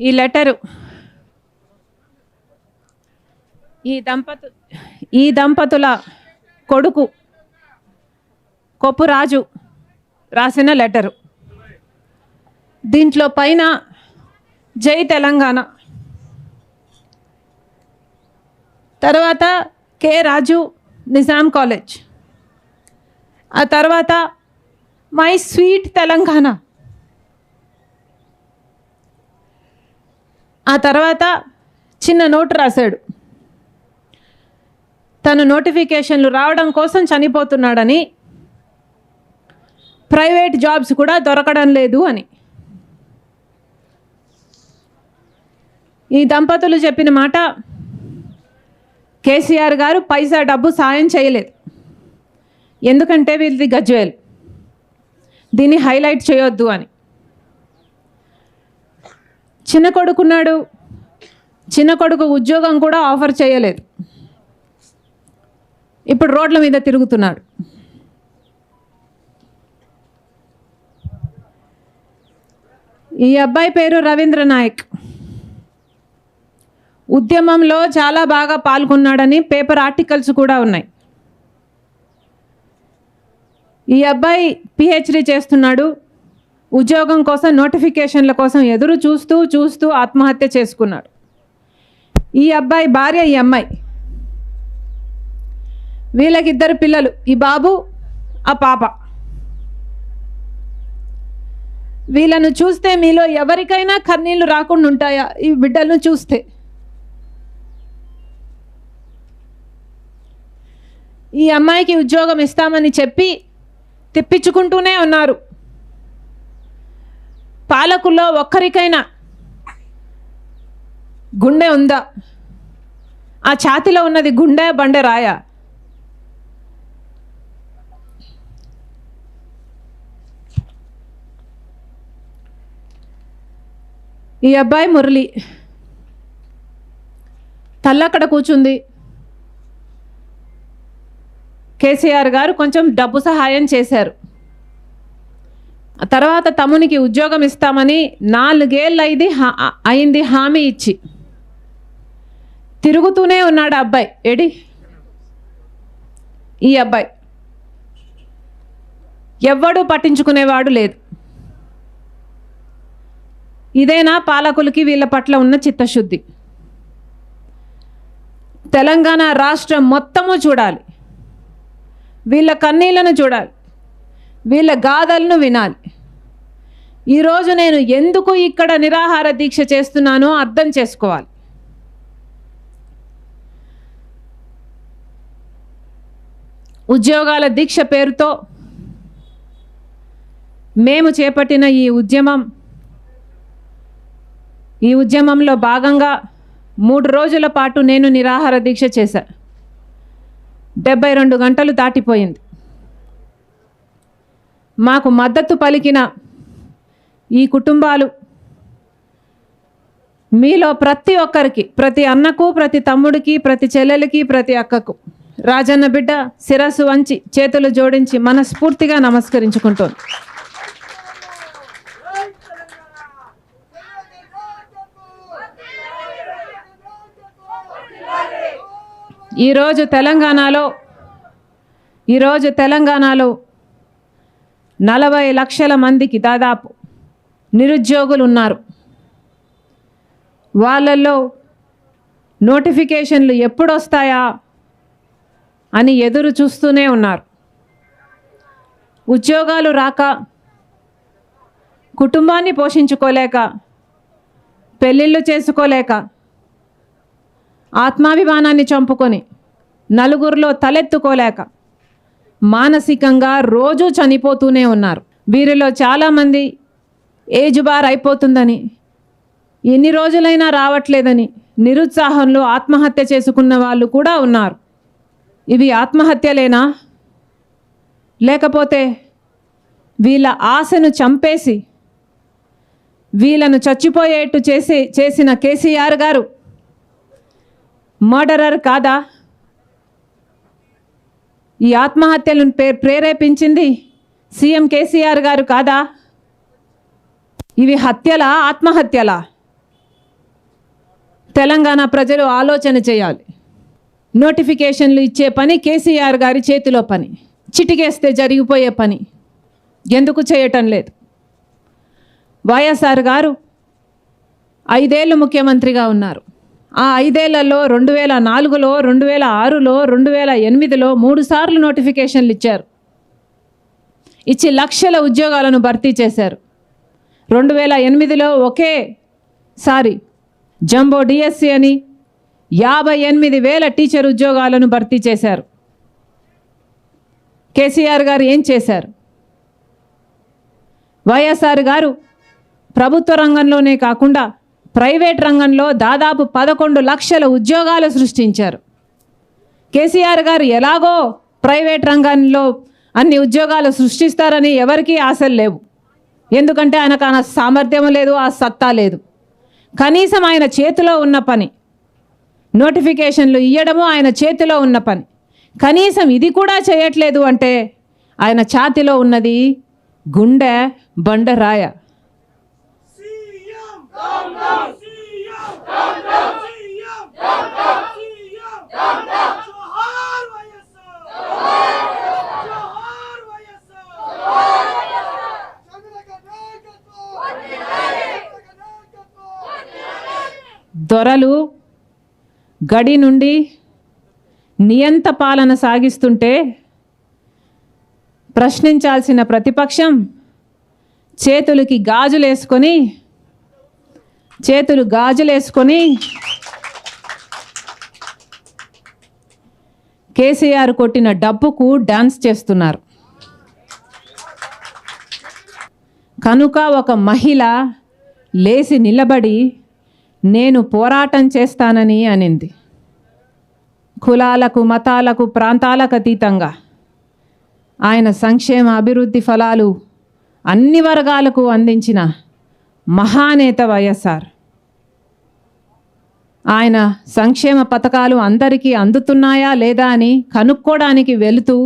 ఈ లెటరు. ఈ దంపతు ఈ దంపతుల కొడుకు కొప్పురాజు రాసిన లెటరు. దీంట్లో పైన జై తెలంగాణ. తర్వాత కె రాజు నిజాం కాలేజ్. ఆ తర్వాత మై స్వీట్ తెలంగాణ. ఆ తర్వాత చిన్న నోటు రాశాడు. తను నోటిఫికేషన్లు రావడం కోసం చనిపోతున్నాడని ప్రైవేట్ జాబ్స్ కూడా దొరకడం లేదు అని. ఈ దంపతులు చెప్పిన మాట కేసీఆర్ గారు పైసా డబ్బు సాయం చేయలేదు. ఎందుకంటే వీళ్ళది గజ్వేల్. దీన్ని హైలైట్ చేయొద్దు అని. చిన్న కొడుకున్నాడు. చిన్న కొడుకు ఉద్యోగం కూడా ఆఫర్ చేయలేదు. ఇప్పుడు రోడ్ల మీద తిరుగుతున్నాడు. ఈ అబ్బాయి పేరు రవీంద్ర నాయక్. ఉద్యమంలో చాలా బాగా పాల్గొన్నాడని పేపర్ ఆర్టికల్స్ కూడా ఉన్నాయి. ఈ అబ్బాయి పిహెచ్డి చేస్తున్నాడు. ఉద్యోగం కోసం నోటిఫికేషన్ల కోసం ఎదురు చూస్తూ చూస్తూ ఆత్మహత్య చేసుకున్నాడు. ఈ అబ్బాయి భార్య ఈ అమ్మాయి. వీళ్ళకి ఇద్దరు పిల్లలు ఈ బాబు ఆ పాప. వీళ్ళను చూస్తే మీలో ఎవరికైనా కన్నీళ్ళు రాకుండా ఉంటాయా? ఈ బిడ్డలను చూస్తే. ఈ అమ్మాయికి ఉద్యోగం ఇస్తామని చెప్పి తెప్పించుకుంటూనే ఉన్నారు. పాలకుల్లో ఒక్కరికైనా గుండె ఉందా? ఆ ఛాతిలో ఉన్నది గుండె బండె రాయ? ఈ అబ్బాయి మురళి. తల్లక్కడ కూర్చుంది. కేసీఆర్ గారు కొంచెం డబ్బు సహాయం చేశారు. తర్వాత తమ్మునికి ఉద్యోగం ఇస్తామని నాలుగేళ్ళు అయింది అయింది హామీ ఇచ్చి. తిరుగుతూనే ఉన్నాడు అబ్బాయి. ఏడి? ఈ అబ్బాయి. ఎవ్వడూ పట్టించుకునేవాడు లేదు. ఇదేనా పాలకులకి వీళ్ళ పట్ల ఉన్న చిత్తశుద్ధి? తెలంగాణ రాష్ట్రం మొత్తము చూడాలి. వీళ్ళ కన్నీళ్ళను చూడాలి. వీళ్ళ గాథలను వినాలి. ఈరోజు నేను ఎందుకు ఇక్కడ నిరాహార దీక్ష చేస్తున్నానో అర్థం చేసుకోవాలి. ఉద్యోగాల దీక్ష పేరుతో మేము చేపట్టిన ఈ ఉద్యమం ఈ ఉద్యమంలో భాగంగా మూడు రోజుల పాటు నేను నిరాహార దీక్ష చేశా. డెబ్బై రెండు గంటలు దాటిపోయింది. మాకు మద్దతు పలికిన ఈ కుటుంబాలు మీలో ప్రతి ఒక్కరికి ప్రతి అన్నకు ప్రతి తమ్ముడికి ప్రతి చెల్లెలకి ప్రతి అక్కకు రాజన్న బిడ్డ శిరస్సు వంచి చేతులు జోడించి మనస్ఫూర్తిగా నమస్కరించుకుంటోంది ఈరోజు తెలంగాణలో ఈరోజు తెలంగాణలో నలభై లక్షల మందికి దాదాపు నిరుద్యోగులు ఉన్నారు వాళ్ళల్లో నోటిఫికేషన్లు ఎప్పుడు వస్తాయా అని ఎదురు చూస్తూనే ఉన్నారు. ఉద్యోగాలు రాక కుటుంబాన్ని పోషించుకోలేక పెళ్ళిళ్ళు చేసుకోలేక ఆత్మాభిమానాన్ని చంపుకొని నలుగురిలో తలెత్తుకోలేక మానసికంగా రోజూ చనిపోతూనే ఉన్నారు. వీరిలో చాలామంది ఏజ్ బార్ అయిపోతుందని ఎన్ని రోజులైనా రావట్లేదని నిరుత్సాహంలో ఆత్మహత్య చేసుకున్న వాళ్ళు కూడా ఉన్నారు. ఇవి ఆత్మహత్యలేనా లేకపోతే వీళ్ళ ఆశను చంపేసి వీళ్ళను చచ్చిపోయేట్టు చేసి చేసిన కేసీఆర్ గారు మర్డరర్ కాదా? ఈ ఆత్మహత్యలను ప్రే ప్రేరేపించింది సీఎం కేసీఆర్ గారు కాదా? ఇవి హత్యలా ఆత్మహత్యలా? తెలంగాణ ప్రజలు ఆలోచన చేయాలి. నోటిఫికేషన్లు ఇచ్చే పని కేసీఆర్ గారి చేతిలో పని. చిటికేస్తే జరిగిపోయే పని. ఎందుకు చేయటం లేదు? వైఎస్ఆర్ గారు ఐదేళ్ళు ముఖ్యమంత్రిగా ఉన్నారు. ఆ ఐదేళ్ళలో రెండు వేల నాలుగులో రెండు వేల ఆరులో రెండు వేల ఎనిమిదిలో మూడు సార్లు నోటిఫికేషన్లు ఇచ్చారు. ఇచ్చి లక్షల ఉద్యోగాలను భర్తీ చేశారు. రెండు వేల ఎనిమిదిలో ఒకేసారి జంబో డిఎస్సి అని యాభై ఎనిమిది వేల టీచర్ ఉద్యోగాలను భర్తీ చేశారు. కేసీఆర్ గారు ఏం చేశారు? వైఎస్ఆర్ గారు ప్రభుత్వ రంగంలోనే కాకుండా ప్రైవేట్ రంగంలో దాదాపు పదకొండు లక్షల ఉద్యోగాలు సృష్టించారు. కేసీఆర్ గారు ఎలాగో ప్రైవేట్ రంగంలో అన్ని ఉద్యోగాలు సృష్టిస్తారని ఎవరికీ ఆశలు లేవు. ఎందుకంటే ఆయనకు ఆయన సామర్థ్యం లేదు ఆ సత్తా లేదు. కనీసం ఆయన చేతిలో ఉన్న పని నోటిఫికేషన్లు ఇవ్వడము ఆయన చేతిలో ఉన్న పని. కనీసం ఇది కూడా చేయట్లేదు అంటే ఆయన ఛాతిలో ఉన్నది గుండె బండరాయ సీఎం సీఎం సీఎం సీఎం జోహార్ వైఎస్ఆర్ జోహార్ వైఎస్ఆర్ జగనక నాయకత్వం జగనక నాయకత్వం దొరలు గడి నుండి నియంత పాలన సాగిస్తుంటే ప్రశ్నించాల్సిన ప్రతిపక్షం చేతులకి గాజులేసుకొని చేతులు గాజులేసుకొని కేసీఆర్ కొట్టిన డబ్బుకు డాన్స్ చేస్తున్నారు. కనుక ఒక మహిళ లేచి నిలబడి నేను పోరాటం చేస్తానని అనింది. కులాలకు మతాలకు ప్రాంతాలకు అతీతంగా ఆయన సంక్షేమ అభివృద్ధి ఫలాలు అన్ని వర్గాలకు అందించిన మహానేత వైఎస్ఆర్. ఆయన సంక్షేమ పథకాలు అందరికీ అందుతున్నాయా లేదా అని కనుక్కోవడానికి వెళుతూ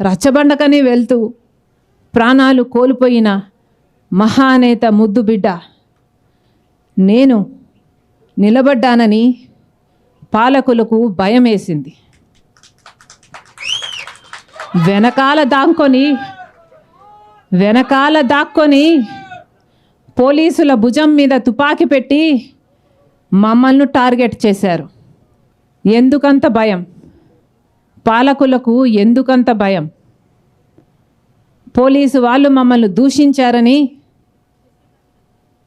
రచ్చబండకని వెళ్తూ ప్రాణాలు కోల్పోయిన మహానేత ముద్దు బిడ్డ. నేను నిలబడ్డానని పాలకులకు భయం వేసింది వెనకాల దాక్కొని వెనకాల దాక్కొని పోలీసుల భుజం మీద తుపాకీ పెట్టి మమ్మల్ని టార్గెట్ చేశారు. ఎందుకంత భయం? పాలకులకు ఎందుకంత భయం? పోలీసు వాళ్ళు మమ్మల్ని దూషించారని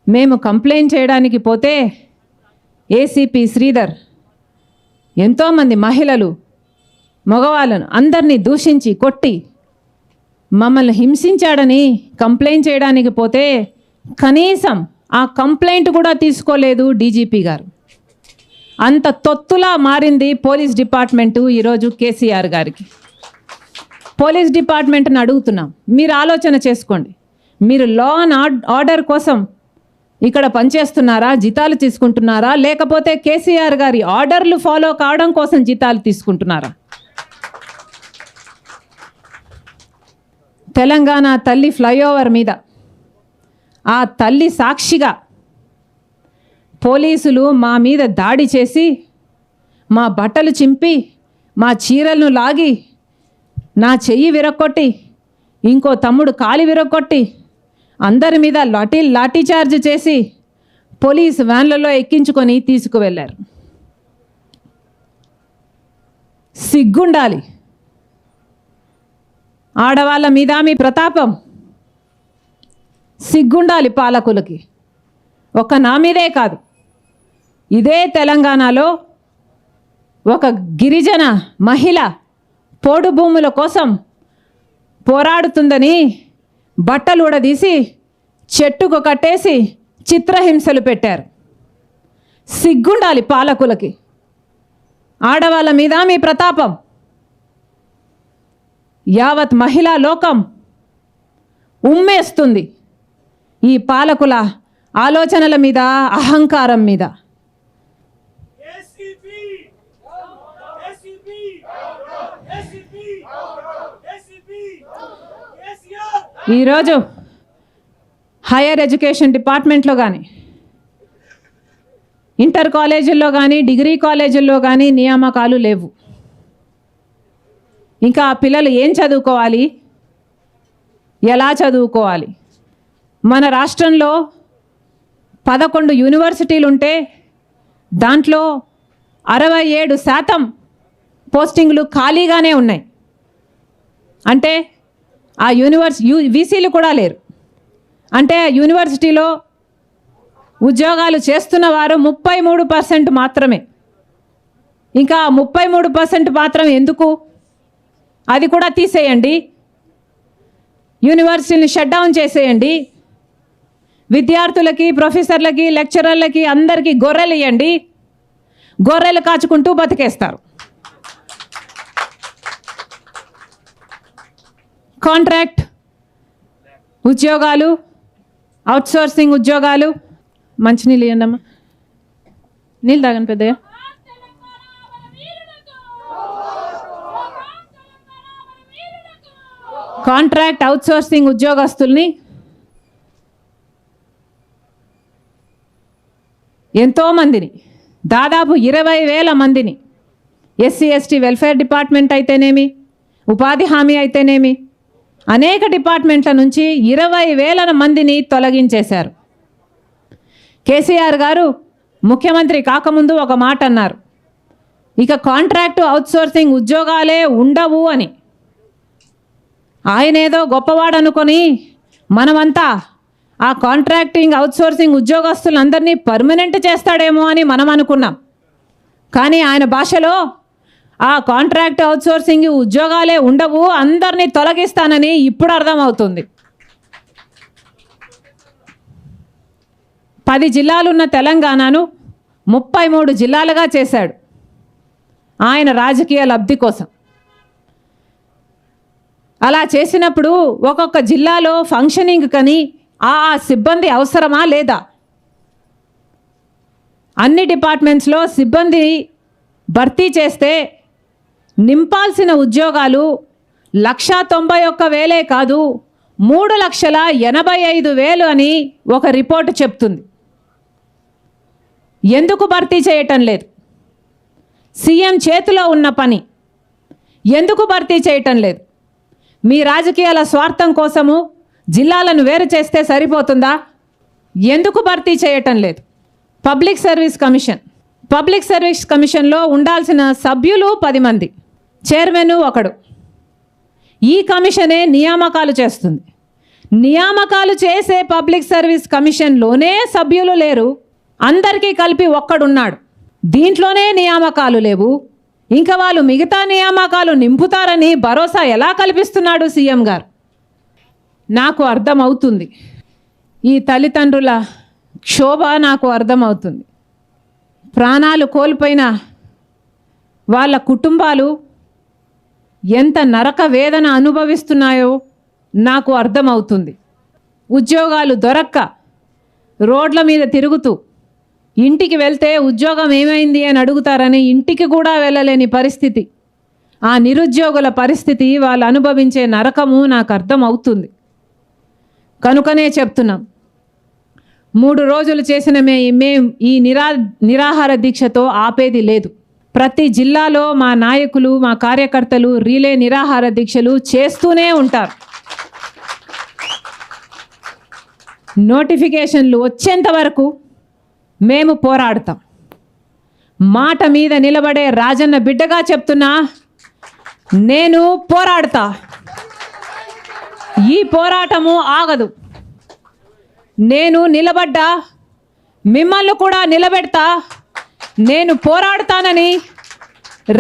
మేము కంప్లైంట్ చేయడానికి పోతే ఏసీపీ శ్రీధర్ ఎంతోమంది మహిళలు మగవాళ్ళను అందరినీ దూషించి కొట్టి మమ్మల్ని హింసించాడని కంప్లైంట్ చేయడానికి పోతే కనీసం ఆ కంప్లైంట్ కూడా తీసుకోలేదు డీజీపీ గారు. అంత తొత్తులా మారింది పోలీస్ డిపార్ట్మెంటు ఈరోజు కేసీఆర్ గారికి. పోలీస్ డిపార్ట్మెంట్ని అడుగుతున్నాం మీరు ఆలోచన చేసుకోండి. మీరు లా అండ్ ఆర్డర్ కోసం ఇక్కడ పనిచేస్తున్నారా జీతాలు తీసుకుంటున్నారా లేకపోతే కేసీఆర్ గారి ఆర్డర్లు ఫాలో కావడం కోసం జీతాలు తీసుకుంటున్నారా? తెలంగాణ తల్లి ఫ్లైఓవర్ మీద ఆ తల్లి సాక్షిగా పోలీసులు మా మీద దాడి చేసి మా బట్టలు చింపి మా చీరలను లాగి నా చెయ్యి విరక్కొట్టి ఇంకో తమ్ముడు కాలి విరక్కొట్టి అందరి మీద లాఠీ లాఠీచార్జ్ చేసి పోలీస్ వ్యాన్లలో ఎక్కించుకొని తీసుకువెళ్ళారు. సిగ్గుండాలి. ఆడవాళ్ళ మీద మీ ప్రతాపం. సిగ్గుండాలి పాలకులకి. ఒక నా మీదే కాదు. ఇదే తెలంగాణలో ఒక గిరిజన మహిళ పోడు భూముల కోసం పోరాడుతుందని బట్టలు ఊడదీసి చెట్టుకు కట్టేసి చిత్రహింసలు పెట్టారు. సిగ్గుండాలి పాలకులకి. ఆడవాళ్ళ మీద మీ ప్రతాపం. యావత్ మహిళా లోకం ఉమ్మేస్తుంది. ఈ పాలకుల ఆలోచనల మీద అహంకారం మీద. ఈరోజు హైయర్ ఎడ్యుకేషన్ డిపార్ట్మెంట్లో కానీ ఇంటర్ కాలేజీల్లో కానీ డిగ్రీ కాలేజీల్లో కానీ నియామకాలు లేవు. ఇంకా ఆ పిల్లలు ఏం చదువుకోవాలి? ఎలా చదువుకోవాలి? మన రాష్ట్రంలో పదకొండు యూనివర్సిటీలు ఉంటే దాంట్లో అరవై ఏడు శాతం పోస్టింగ్లు ఖాళీగానే ఉన్నాయి. అంటే ఆ యూనివర్సి యూ వీసీలు కూడా లేరు. అంటే ఆ యూనివర్సిటీలో ఉద్యోగాలు చేస్తున్న వారు ముప్పై మూడు పర్సెంట్ మాత్రమే. ఇంకా ముప్పై మూడు పర్సెంట్ మాత్రం ఎందుకు? అది కూడా తీసేయండి. యూనివర్సిటీని షట్ డౌన్ చేసేయండి. విద్యార్థులకి ప్రొఫెసర్లకి లెక్చరర్లకి అందరికీ గొర్రెలు ఇవ్వండి గొర్రెలు కాచుకుంటూ బతికేస్తారు. కాంట్రాక్ట్ ఉద్యోగాలు అవుట్సోర్సింగ్ ఉద్యోగాలు. మంచినీళ్ళు ఇవ్వండి అమ్మా నీళ్ళు తాగండి పెద్దయ్య. కాంట్రాక్ట్ అవుట్సోర్సింగ్ ఉద్యోగస్తుల్ని ఎంతోమందిని దాదాపు ఇరవై వేల మందిని ఎస్సీ ఎస్టీ వెల్ఫేర్ డిపార్ట్మెంట్ అయితేనేమి ఉపాధి హామీ అయితేనేమి అనేక డిపార్ట్మెంట్ల నుంచి ఇరవై వేల మందిని తొలగించేశారు. కేసీఆర్ గారు ముఖ్యమంత్రి కాకముందు ఒక మాట అన్నారు. ఇక కాంట్రాక్టు అవుట్సోర్సింగ్ ఉద్యోగాలే ఉండవు అని. ఆయన ఏదో మనమంతా ఆ కాంట్రాక్టింగ్ అవుట్సోర్సింగ్ ఉద్యోగస్తులందరినీ పర్మనెంట్ చేస్తాడేమో అని మనం అనుకున్నాం. కానీ ఆయన భాషలో ఆ కాంట్రాక్ట్ అవుట్సోర్సింగ్ ఉద్యోగాలే ఉండవు అందరినీ తొలగిస్తానని ఇప్పుడు అర్థమవుతుంది. పది జిల్లాలున్న తెలంగాణను ముప్పై మూడు జిల్లాలుగా చేశాడు ఆయన రాజకీయ లబ్ధి కోసం. అలా చేసినప్పుడు ఒక్కొక్క జిల్లాలో ఫంక్షనింగ్ కని ఆ సిబ్బంది అవసరమా లేదా? అన్ని డిపార్ట్మెంట్స్లో సిబ్బంది భర్తీ చేస్తే నింపాల్సిన ఉద్యోగాలు లక్షా తొంభై ఒక్క వేలే కాదు మూడు లక్షల ఎనభై ఐదు వేలు అని ఒక రిపోర్ట్ చెప్తుంది. ఎందుకు భర్తీ చేయటం లేదు? సీఎం చేతిలో ఉన్న పని ఎందుకు భర్తీ చేయటం లేదు? మీ రాజకీయాల స్వార్థం కోసము జిల్లాలను వేరు చేస్తే సరిపోతుందా? ఎందుకు భర్తీ చేయటం లేదు? Public service commission. Public service కమిషన్లో ఉండాల్సిన సభ్యులు పది మంది. చైర్మన్ ఒకడు. ఈ కమిషనే నియామకాలు చేస్తుంది. నియామకాలు చేసే పబ్లిక్ సర్వీస్ కమిషన్లోనే సభ్యులు లేరు. అందరికీ కలిపి ఒక్కడున్నాడు. దీంట్లోనే నియామకాలు లేవు. ఇంకా వాళ్ళు మిగతా నియామకాలు నింపుతారని భరోసా ఎలా కల్పిస్తున్నాడు సీఎం గారు? నాకు అర్థమవుతుంది. ఈ తల్లిదండ్రుల క్షోభ నాకు అర్థమవుతుంది. ప్రాణాలు కోల్పోయిన వాళ్ళ కుటుంబాలు ఎంత నరక వేదన అనుభవిస్తున్నాయో నాకు అర్థమవుతుంది. ఉద్యోగాలు దొరక్క రోడ్ల మీద తిరుగుతూ ఇంటికి వెళ్తే ఉద్యోగం ఏమైంది అని అడుగుతారని ఇంటికి కూడా వెళ్ళలేని పరిస్థితి. ఆ నిరుద్యోగుల పరిస్థితి వాళ్ళు అనుభవించే నరకము నాకు అర్థమవుతుంది. కనుకనే చెప్తున్నాం. మూడు రోజులు చేసిన మే మేం ఈ నిరా నిరాహార దీక్షతో ఆపేది లేదు. ప్రతి జిల్లాలో మా నాయకులు మా కార్యకర్తలు రీలే నిరాహార దీక్షలు చేస్తూనే ఉంటారు. నోటిఫికేషన్లు వచ్చేంత వరకు మేము పోరాడతాం. మాట మీద నిలబడే రాజన్న బిడ్డగా చెప్తున్నా నేను పోరాడతా. ఈ పోరాటము ఆగదు. నేను నిలబడ్డా మిమ్మల్ని కూడా నిలబెడతా నేను పోరాడతానని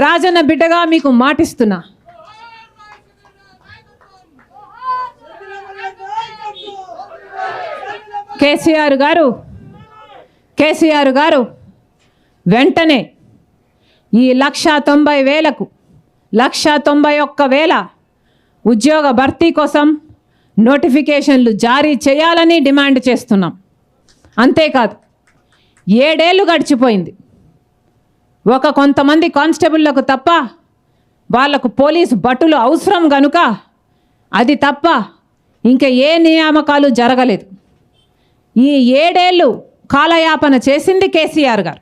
రాజన్న బిడ్డగా మీకు మాటిస్తున్నా. కేసీఆర్ గారు కేసీఆర్ గారు వెంటనే ఈ లక్ష తొంభై వేలకు లక్ష తొంభై ఒక్క వేల ఉద్యోగ భర్తీ కోసం నోటిఫికేషన్లు జారీ చేయాలని డిమాండ్ చేస్తున్నాం. అంతేకాదు ఏడేళ్ళు గడిచిపోయింది. ఒక కొంతమంది కానిస్టేబుళ్ళకు తప్ప వాళ్ళకు పోలీసు భటులు అవసరం గనుక అది తప్ప ఇంకా ఏ నియామకాలు జరగలేదు. ఈ ఏడేళ్ళు కాలయాపన చేసింది కేసీఆర్ గారు.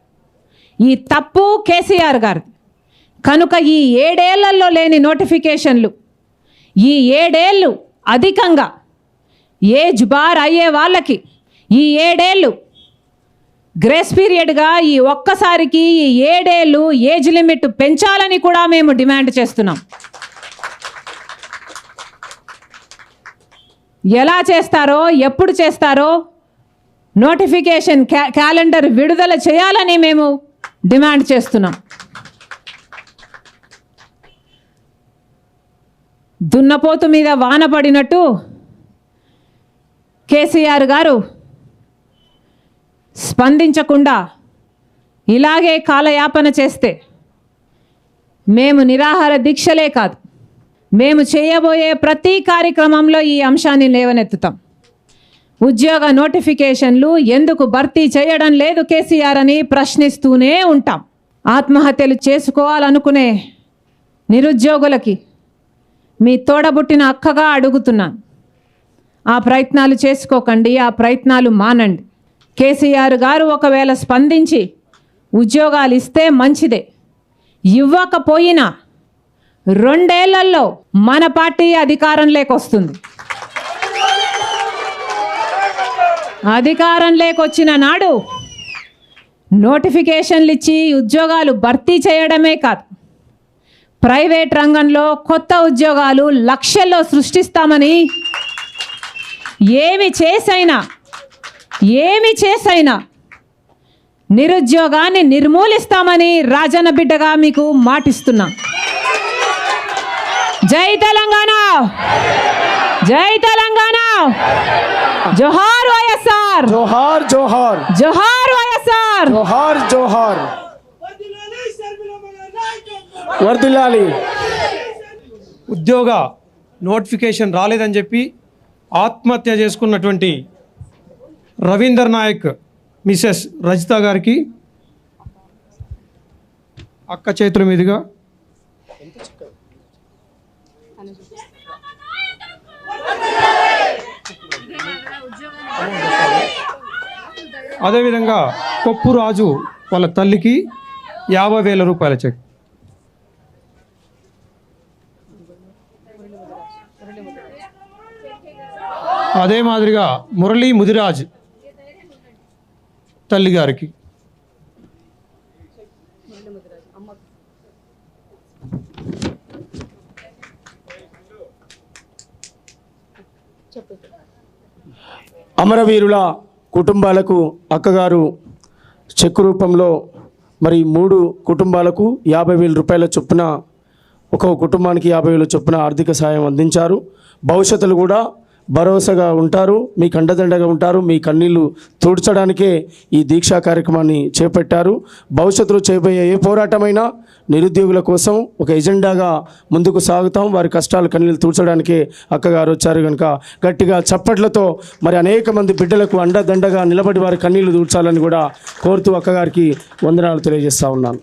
ఈ తప్పు కేసీఆర్ గారు కనుక ఈ ఏడేళ్ళలో లేని నోటిఫికేషన్లు ఈ ఏడేళ్ళు అధికంగా ఏజ్ బార్ అయ్యే వాళ్ళకి ఈ ఏడేళ్ళు గ్రేస్ పీరియడ్గా ఈ ఒక్కసారికి ఈ ఏడేళ్ళు ఏజ్ లిమిట్ పెంచాలని కూడా మేము డిమాండ్ చేస్తున్నాం. ఎలా చేస్తారో ఎప్పుడు చేస్తారో నోటిఫికేషన్ క్యా క్యాలెండర్ విడుదల చేయాలని మేము డిమాండ్ చేస్తున్నాం. దున్నపోతు మీద వాన పడినట్టు కేసీఆర్ గారు స్పందించకుండా ఇలాగే కాలయాపన చేస్తే మేము నిరాహార దీక్షలే కాదు. మేము చేయబోయే ప్రతి కార్యక్రమంలో ఈ అంశాన్ని లేవనెత్తుతాం. ఉద్యోగ నోటిఫికేషన్లు ఎందుకు భర్తీ చేయడం లేదు కేసీఆర్ అని ప్రశ్నిస్తూనే ఉంటాం. ఆత్మహత్యలు చేసుకోవాలనుకునే నిరుద్యోగులకి మీ తోడబుట్టిన అక్కగా అడుగుతున్నాను ఆ ప్రయత్నాలు చేసుకోకండి ఆ ప్రయత్నాలు మానండి. కేసీఆర్ గారు ఒకవేళ స్పందించి ఉద్యోగాలు ఇస్తే మంచిదే. ఇవ్వకపోయినా రెండేళ్ళలో మన పార్టీ అధికారం వస్తుంది. అధికారం లేకొచ్చిన నాడు నోటిఫికేషన్లు ఇచ్చి ఉద్యోగాలు భర్తీ చేయడమే కాదు. ప్రైవేట్ రంగంలో కొత్త ఉద్యోగాలు లక్షల్లో సృష్టిస్తామని ఏమి చేసైనా ఏమి చేసైనా నిరుద్యోగాన్ని నిర్మూలిస్తామని రాజన్న బిడ్డగా మీకు మాటిస్తున్నా. జై తెలంగాణ! జై తెలంగాణ! జోహార్ వైఎస్ఆర్! జోహార్ జోహార్! జోహార్ వైఎస్ఆర్! జోహార్ జోహార్! వర్దిల్లాలి. ఉద్యోగ నోటిఫికేషన్ రాలేదని చెప్పి ఆత్మహత్య చేసుకున్నటువంటి రవీందర్ నాయక్ మిసెస్ రజిత గారికి అక్క చేతుల మీదుగా అదేవిధంగా కొప్పు రాజు వాళ్ళ తల్లికి యాభై వేల రూపాయల చెక్. అదే మాదిరిగా మురళీ ముదిరాజ్ తల్లి గారికి. అమరవీరుల కుటుంబాలకు అక్కగారు చెక్ రూపంలో మరి మూడు కుటుంబాలకు యాభై వేల రూపాయల చొప్పున ఒక కుటుంబానికి యాభై వేల చొప్పున ఆర్థిక సాయం అందించారు. భవిష్యత్తులో కూడా భరోసాగా ఉంటారు మీ కండదండగా ఉంటారు మీ కన్నీళ్ళు తుడ్చడానికే ఈ దీక్షా కార్యక్రమాన్ని చేపట్టారు. భవిష్యత్తులో చేయబోయే ఏ పోరాటమైనా నిరుద్యోగుల కోసం ఒక ఎజెండాగా ముందుకు సాగుతాం. వారి కష్టాలు కన్నీళ్ళు తుడ్చడానికే అక్కగారు వచ్చారు కనుక గట్టిగా చప్పట్లతో మరి అనేక మంది బిడ్డలకు అండదండగా నిలబడి వారి కన్నీళ్ళు దూడ్చాలని కూడా కోరుతూ అక్కగారికి వందనాలు తెలియజేస్తా ఉన్నాను.